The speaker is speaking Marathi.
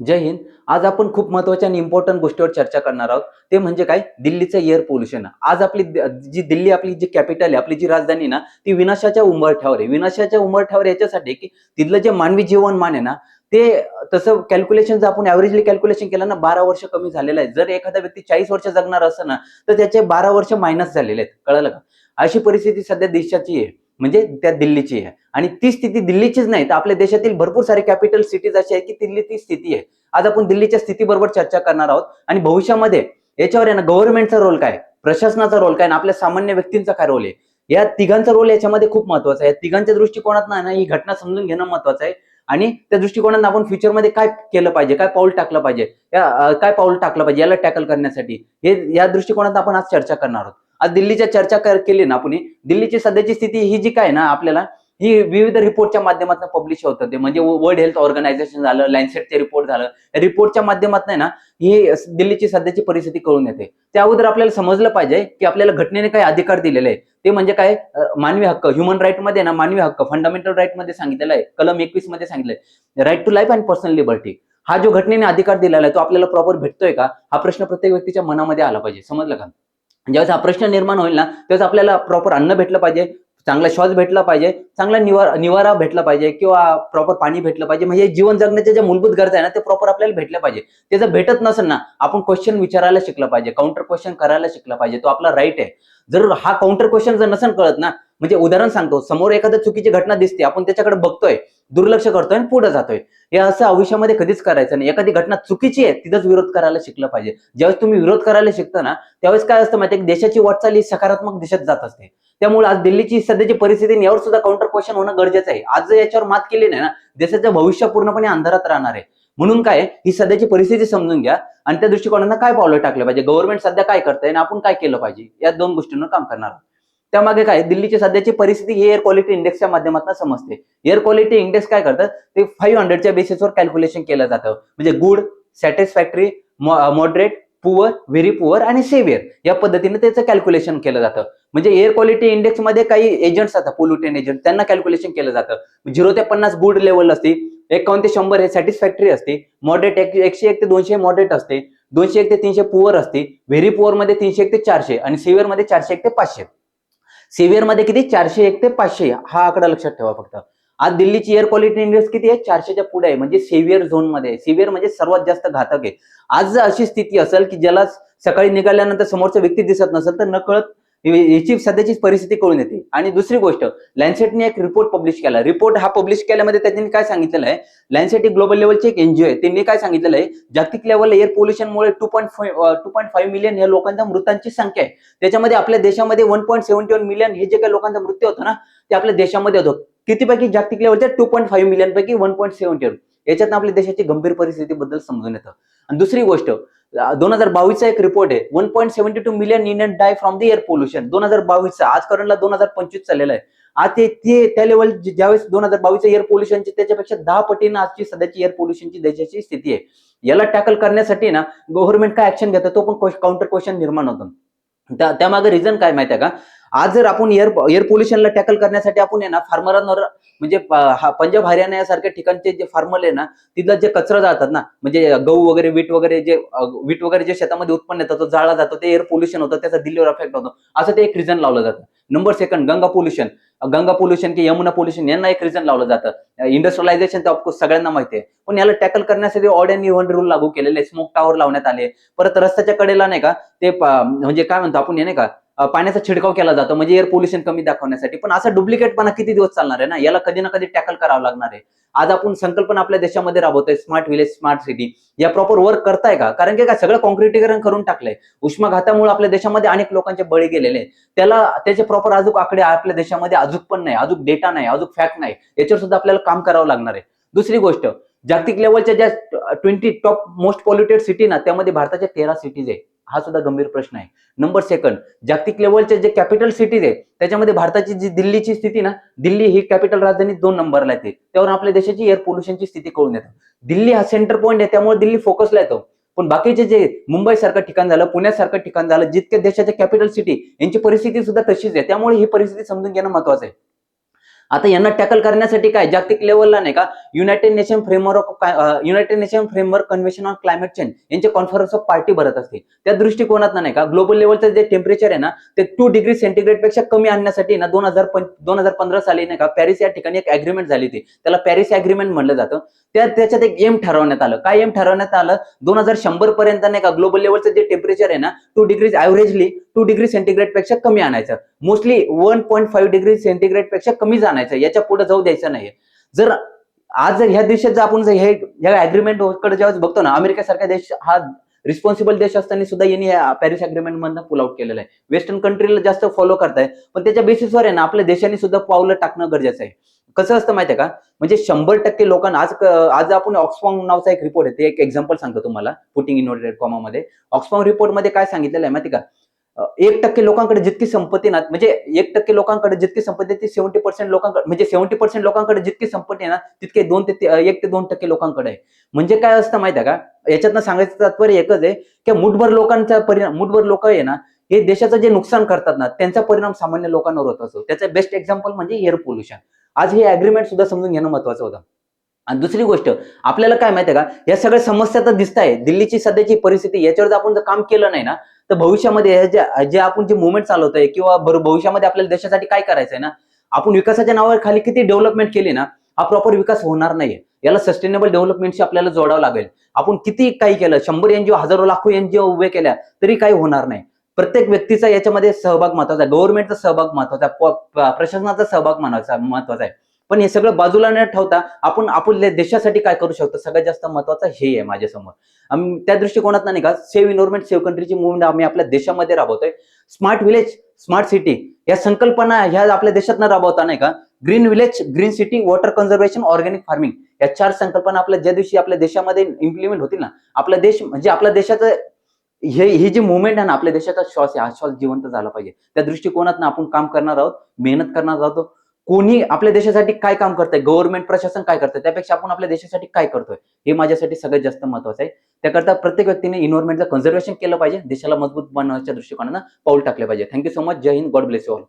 जय हिंद. आज आपण खूप महत्त्वाच्या आणि इम्पॉर्टंट गोष्टीवर चर्चा करणार आहोत. ते म्हणजे काय? दिल्लीचं एअर पोल्युशन आज आपली जी दिल्ली आपली जी कॅपिटल आहे आपली जी राजधानी ना ती विनाशाच्या उंबरठ्यावर आहे. विनाशाच्या उंबरठ्यावर याच्यासाठी की तिथलं जे मानवी जीवनमान आहे ना ते तसं कॅल्क्युलेशन जर आपण ऍव्हरेजली कॅल्क्युलेशन केलं ना बारा वर्ष कमी झालेलं आहे. जर एखादा व्यक्ती चाळीस वर्ष जगणार असं ना तर त्याचे बारा वर्ष मायनस झालेले आहेत. कळलं का? अशी परिस्थिती सध्या देशाची आहे. म्हणजे त्या दिल्लीची आहे. आणि ती स्थिती दिल्लीचीच नाही तर आपल्या देशातील भरपूर सारे कॅपिटल सिटीज अशी आहे की दिल्ली ती स्थिती आहे. आज आपण दिल्लीच्या स्थितीबरोबर चर्चा करणार आहोत आणि भविष्यामध्ये याच्यावर आहे ना गव्हर्नमेंटचा रोल काय? प्रशासनाचा रोल काय? आणि आपल्या सामान्य व्यक्तींचा काय रोल आहे? या तिघांचा रोल याच्यामध्ये खूप महत्त्वाचा आहे. या तिघांच्या दृष्टिकोनात ना ही घटना समजून घेणं महत्वाचं आहे. आणि त्या दृष्टिकोनात आपण फ्युचरमध्ये काय केलं पाहिजे? काय पाऊल टाकलं पाहिजे? या काय पाऊल टाकलं पाहिजे? याला टॅकल करण्यासाठी. हे या दृष्टिकोनात आपण आज चर्चा करणार आहोत. आज दिल्लीच्या चर्चा केली ना आपण दिल्लीची सध्याची स्थिती ही जी काय ना आपल्याला ही विविध रिपोर्टच्या माध्यमातून पब्लिश होत. होते म्हणजे वर्ल्ड हेल्थ ऑर्गनायझेशन झालं लँडसेटचे रिपोर्ट झालं. रिपोर्टच्या माध्यमातून ना ही दिल्लीची सध्याची परिस्थिती कळून येते. त्या अगोदर आपल्याला समजलं पाहिजे की आपल्याला घटनेने काय अधिकार दिलेले आहे ते म्हणजे काय मानवी हक्क. ह्युमन राईटमध्ये ना मानवी हक्क. फंडामेंटल राईटमध्ये सांगितलेलं आहे. कलम एकवीसमध्ये सांगितलंय. Right to life and personal liberty हा जो घटनेने अधिकार दिलेला आहे तो आपल्याला प्रॉपर भेटतोय का? हा प्रश्न प्रत्येक व्यक्तीच्या मनामध्ये आला पाहिजे. समजलं का? ज्यावेळेस हा प्रश्न निर्माण होईल ना त्यावेळेस आपल्याला प्रॉपर अन्न भेटलं पाहिजे चांगला श्वास भेटला पाहिजे चांगला निवारा निवारा भेटला पाहिजे किंवा प्रॉपर पाणी भेटलं पाहिजे. म्हणजे जीवन जगण्याच्या ज्या मूलभूत गरजा आहे ना ते प्रॉपर आपल्याला भेटल्या पाहिजे. ते जर भेटत नसेल ना आपण क्वेश्चन विचारायला शिकलं पाहिजे काउंटर क्वेश्चन करायला शिकलं पाहिजे तो आपला राईट आहे. जर हा काउंटर क्वेश्चन जर नसेल कळत ना म्हणजे उदाहरण सांगतो. समोर एखादं चुकीची घटना दिसते आपण त्याच्याकडे बघतोय दुर्लक्ष करतोय आणि पुढे जातोय. हे असं आयुष्यामध्ये कधीच करायचं नाही. एखादी घटना चुकीची आहे तिथंच विरोध करायला शिकलं पाहिजे. ज्यावेळेस तुम्ही विरोध करायला शिकता ना त्यावेळेस काय असतं माहिती देशाची वाटचाल ही सकारात्मक दिशेत जात असते. त्यामुळे आज दिल्लीची सध्याची परिस्थिती यावर सुद्धा काउंटर क्वेश्चन होणं गरजेचं आहे. आज जर याच्यावर मात केली नाही ना देशाचं भविष्य पूर्णपणे अंधारात राहणार आहे. म्हणून काय ही सध्याची परिस्थिती समजून घ्या आणि त्या दृष्टिकोनानं काय पावलं टाकलं पाहिजे? गव्हर्नमेंट सध्या काय करतंय आणि आपण काय केलं पाहिजे? या दोन गोष्टींवर काम करणार आहोत. त्यामागे काय दिल्लीची सध्याची परिस्थिती ही एअर क्वालिटी इंडेक्सच्या माध्यमातून समजते. एअर क्वालिटी इंडेक्स काय करतात ते फाईव्ह हंड्रेडच्या बेसिसवर कॅल्क्युलेशन केलं जातं. म्हणजे good satisfactory moderate poor very poor आणि सेव्हिअर या पद्धतीने त्याचं कॅल्क्युलेशन केलं जातं. म्हणजे एअर क्वालिटी इंडेक्समध्ये काही एजंट्स असतात पोल्युटेन एजंट त्यांना कॅल्क्युलेशन केलं जातं. झिरो ते पन्नास गुड लेवल असते. एकावन्न ते शंभर हे सॅटिस्फॅक्टरी असते. मॉडरेट एकशे एक ते दोनशे मॉडरेट असते. दोनशे एक ते तीनशे पुअर असते. व्हेरी पुअरमध्ये तीनशे एक ते चारशे आणि सिव्हिअरमध्ये चारशे एक ते पाचशे. सिव्हिअरमध्ये किती? चारशे एक ते पाचशे. हा आकडा लक्षात ठेवा फक्त. आज दिल्लीची एअर क्वालिटी इंडेक्स किती आहे? चारशेच्या पुढे आहे. म्हणजे सिव्हिअर झोनमध्ये आहे. सिव्हिअर म्हणजे सर्वात जास्त घातक आहे. आज जर अशी स्थिती असेल की ज्याला सकाळी निघाल्यानंतर समोरचा व्यक्ती दिसत नसेल तर नकळत याची सध्याची परिस्थिती कळून येते. आणि दुसरी गोष्ट लँडसेटने एक रिपोर्ट पब्लिश केला. रिपोर्ट हा पब्लिश केल्यामध्ये त्यांनी काय सांगितलेलं आहे? लँडसेट ही ग्लोबल लेवलची एक एनजीओ आहे. त्यांनी काय सांगितलेलं आहे? जागतिक level air पोल्युशनमुळे two point two point five million या लोकांच्या मृतांची संख्या आहे. त्याच्यामध्ये आपल्या देशामध्ये one point seventy one million हे जे काही लोकांचा मृत्यू होतो ना ते आपल्या देशामध्ये होतो. कितीपैकी जागतिक लेवलच्या टू पॉईंट फाईव्ह मिलियन पैकी वन पॉईंट सेव्हन्टी वन याच्यात आपल्या देशाची गंभीर परिस्थितीबद्दल समजून येतं. आणि दुसरी गोष्ट दोन हजार बावीसचा एक रिपोर्ट आहे. One point seventy two million Indian die from the air pollution दोन हजार बावीसचा आज करंटला दोन हजार पंचवीस चाललेला आहे. आज ते ते त्या लेवल ज्यावेळेस दोन हजार बावीसच्या एअर पोल्युशनची त्याच्यापेक्षा दहा पटीनं आजची सध्याची एअर पोल्युशनची देशाची स्थिती आहे. याला टॅकल करण्यासाठी ना गव्हर्नमेंट काय ऍक्शन घेतं तो पण काउंटर क्वेश्चन निर्माण होतो. त्या त्यामागे रिझन काय माहिती आहे का? आज जर आपण एअर एअर पोल्युशनला टॅकल करण्यासाठी आपण आहे ना फार्मरांवर म्हणजे पंजाब हरियाणा यासारख्या ठिकाणचे जे फार्मर आहे ना तिथला जे कचरा जातात ना म्हणजे गहू वगैरे वीट वगैरे जे वीट वगैरे जे शेतामध्ये उत्पन्न येतं तो जाळला जातो ते एअर पोल्युशन होतं त्याचा दिल्लीवर अफेक्ट होतो असं ते एक रिझन लावलं जातं. Number second Ganga pollution Ganga pollution की यमुना पोल्युशन यांना एक रिझन लावलं जातं. इंडस्ट्रियलायझेशन तर ऑफकोर्स सगळ्यांना माहिती आहे. पण याला टॅकल करण्यासाठी ऑड अँड इव्हन रूल लागू केलेले स्मोक टावर लावण्यात आले. परत रस्त्याच्या कडेला नाही का ते म्हणजे काय म्हणतो आपण हे नाही का पाण्याचा छिडकाव केला जातो म्हणजे एअर पोल्युशन कमी दाखवण्यासाठी. पण असा डुप्लिकेटपणा किती दिवस चालणार आहे ना? याला कधी ना कधी टॅकल करावं लागणार आहे. आज आपण संकल्पना आपल्या देशामध्ये राबवतोय स्मार्ट विलेज स्मार्ट सिटी या प्रॉपर वर्क करताय का? कारण की काय? सगळं कॉन्क्रिटीकरण करून टाकलंय. उष्माघातामुळे आपल्या देशामध्ये अनेक लोकांचे बळी गेलेले त्याला त्याचे प्रॉपर अजून आकडे आपल्या देशामध्ये अजून पण नाही अजून डेटा नाही अजून फॅक्ट नाही. याच्यावर सुद्धा आपल्याला काम करावं लागणार आहे. दुसरी गोष्ट जागतिक लेवलच्या ज्या twenty top most polluted city ना त्यामध्ये भारताच्या तेरा सिटीज आहे हा सुद्धा गंभीर प्रश्न आहे. नंबर सेकंड जागतिक लेवलचे जे कॅपिटल सिटीज आहे त्याच्यामध्ये भारताची जी दिल्लीची स्थिती ना दिल्ली ही कॅपिटल राजधानी दोन नंबरला येते. त्यावर आपल्या देशाची एअर पोल्युशनची स्थिती कळून येते. दिल्ली हा सेंटर पॉईंट आहे त्यामुळे दिल्ली फोकसला येतो. पण बाकीचे जे मुंबई सारखं ठिकाण झालं पुण्यासारखं ठिकाण झालं जितके देशाच्या कॅपिटल सिटी यांची परिस्थिती सुद्धा तशीच आहे. त्यामुळे ही परिस्थिती समजून घेणं महत्वाचं आहे. आता यांना टॅकल करण्यासाठी काय? जागतिक लेवलला नाही का? United Nation framework United Nation framework convention on climate change यांचे कॉन्फरन्स ऑफ पार्टी भरत असते. त्या दृष्टिकोनात नाही का? ग्लोबल लेवलचं जे टेम्परेचर आहे ना ते टू डिग्री सेंटीग्रेडपेक्षा कमी आणण्यासाठी ना दोन हजार दोन हजार पंधरा साली नाही का पॅरिस या ठिकाणी एक अग्रीमेंट झाली होती. त्याला पॅरिस अग्रीमेंट म्हणलं जातं. त्या त्याच्यात एक एम ठरवण्यात आलं. काय एम ठरवण्यात आलं? दोन हजार शंभर पर्यंत नाही का ग्लोबल लेवलचं जे टेम्परेचर आहे ना two degree averagely two degree सेंटीग्रेडपेक्षा कमी आणायचं. Mostly one point five degree सेंटीग्रेडपेक्षा कमी आणायचं याच्यापुढे जाऊ द्यायचं नाही जर आज जर ह्या देशात जर आपण जर हे ह्या अग्रीमेंटकडे जेव्हा बघतो ना अमेरिकेसारखा देश हा रिस्पॉन्सिबल देश असताना सुद्धा यांनी पॅरिस अग्रीमेंट मधनं पुल आउट केलेलं आहे. वेस्टर्न कंट्रीला जास्त फॉलो करताय. पण त्याच्या बेसिसवर आहे ना आपल्या देशाने सुद्धा पावलं टाकणं गरजेचं आहे. कसं असतं माहितीये का? म्हणजे शंभर टक्के लोकांना आज आज आपण ऑक्सफॉर्म नावाचा एक रिपोर्ट आहे. ते एक एक्झाम्पल सांगतो तुम्हाला पुटिंग इनोटेड कॉमामध्ये ऑक्सफॉर्म रिपोर्टमध्ये काय सांगितलेलं आहे माहिती का? एक टक्के लोकांकडे जितकी संपत्ती ना म्हणजे एक टक्के लोकांकडे जितकी संपत्ती ती सेव्हन्टी पर्सेंट लोकांकडे म्हणजे सेव्हन्टी पर्सेंट लोकांकडे जितकी संपत्ती आहे ना तितके दोन ते- एक ते दोन टक्के लोकांकडे आहे. म्हणजे काय असतं माहिती आहे का? याच्यातनं सांगायचं तात्पर्य एकच आहे की मुठभर लोकांचा परिणाम मुठभर लोक आहे ना हे देशाचं जे नुकसान करतात ना त्यांचा परिणाम सामान्य लोकांवर होत असतो. त्याचं बेस्ट एक्झाम्पल म्हणजे एअर पोल्युशन आज हे अग्रीमेंट सुद्धा समजून घेणं महत्वाचं होतं. आणि दुसरी गोष्ट आपल्याला काय माहितीये का या सगळ्या समस्या तर दिसत आहे दिल्लीची सध्याची परिस्थिती याच्यावर जर आपण जर काम केलं नाही ना तर भविष्यामध्ये जे आपण जे मुवमेंट चालवतोय किंवा भविष्यामध्ये आपल्याला देशासाठी काय करायचंय ना आपण विकासाच्या नावावर खाली किती डेव्हलपमेंट केली ना हा प्रॉपर विकास होणार नाहीये. याला सस्टेनेबल डेव्हलपमेंटशी आपल्याला जोडावं लागेल. आपण किती काही केलं शंभर एनजीओ हजारो लाखो एनजीओ उभे केल्या तरी काही होणार नाही. प्रत्येक व्यक्तीचा याच्यामध्ये सहभाग महत्त्वाचा आहे. गव्हर्नमेंटचा सहभाग महत्त्वाचा आहे. प्रशासनाचा सहभाग महत्त्वाचा महत्त्वाचा आहे. पण हे सगळं बाजूला न ठेवता आपण आपल्या देशासाठी काय करू शकतो? सगळ्यात जास्त महत्वाचं हे आहे माझ्यासमोर. त्या दृष्टिकोनात नाही का सेव्ह इन्व्हर्मेंट सेव्ह कंट्रीची मुवमेंट आम्ही आपल्या देशामध्ये राबवतोय. स्मार्ट विलेज स्मार्ट सिटी या संकल्पना ह्या आपल्या देशात न राबवता नाही का? Green village green city water conservation organic farming या चार संकल्पना आपल्या ज्या दिवशी आपल्या देशामध्ये इम्प्लिमेंट होतील ना आपला देश म्हणजे आपल्या देशाचं हे ही जी मुवमेंट आहे ना आपल्या देशाचा श्वास आहे हा श्वास जिवंत झाला पाहिजे. त्या दृष्टिकोनात आपण काम करणार आहोत मेहनत करणार आहोत कोणी आपल्या देशासाठी काय काम करतंय? गव्हर्नमेंट प्रशासन काय करतंय? त्यापेक्षा आपण आपल्या देशासाठी काय करतोय? हे माझ्यासाठी सगळ्यात जास्त महत्वाचं आहे. त्याकरता प्रत्येक व्यक्तीने इन्व्हायरमेंटचं कन्झर्वेशन केलं पाहिजे. देशाला मजबूत बनवण्याच्या दृष्टिकोनानं पाऊल टाकले पाहिजे. थँक्यू सो मच जय Hind. God bless you all